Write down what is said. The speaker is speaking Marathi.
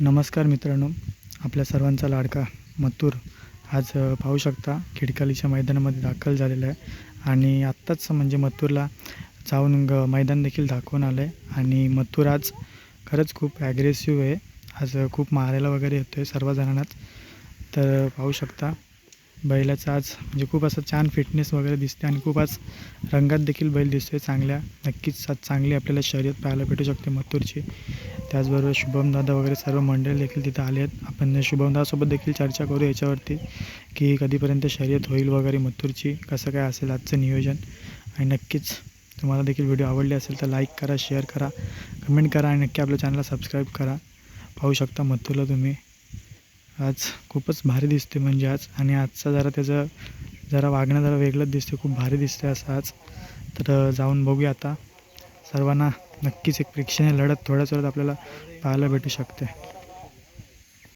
नमस्कार मित्रांनो आपल्या सर्वांचा लाडका मथुर आज पाहू शकता खिडकालीच्या मैदानामध्ये दाखल झालेला आहे. आणि आत्ताच म्हणजे मथुरला जाऊन ग मैदान देखील दाखवून आलं आहे आणि मथुर आज खरंच खूप ॲग्रेसिव्ह आहे. आज खूप मारायला वगैरे येतो आहे सर्वजणांनाच. तर पाहू शकता बैलाचा आज म्हणजे खूप असं छान फिटनेस वगैरे दिसते आणि खूप आज रंगात देखील बैल दिसतोय चांगल्या. नक्कीच आज चांगली आपल्याला शर्यत पाहायला भेटू शकते मथुरची त्याचबरोबर शुभम दादा वगैरे सर्व मंडळी देखील तिथं आले आहेत. आपण शुभम दादासोबत देखील चर्चा करू याच्यावरती की कधीपर्यंत शर्यत होईल वगैरे मथुरची कसं काय असेल आजचं नियोजन. आणि नक्कीच तुम्हाला देखील व्हिडिओ आवडले असेल तर लाईक करा शेअर करा कमेंट करा आणि नक्की आपल्या चॅनलला सबस्क्राईब करा. पाहू शकता मथुरला तुम्ही. आज खूपच भारी दिसते म्हणजे आज. आणि आजचा जरा त्याचं जरा वागणं जरा वेगळंच दिसते खूप भारी दिसते असं आज. तर जाऊन बघूया आता. सर्वांना नक्कीच एक प्रेक्षणीय लढत थोड्याच वेळात आपल्याला पाहायला भेटू शकते.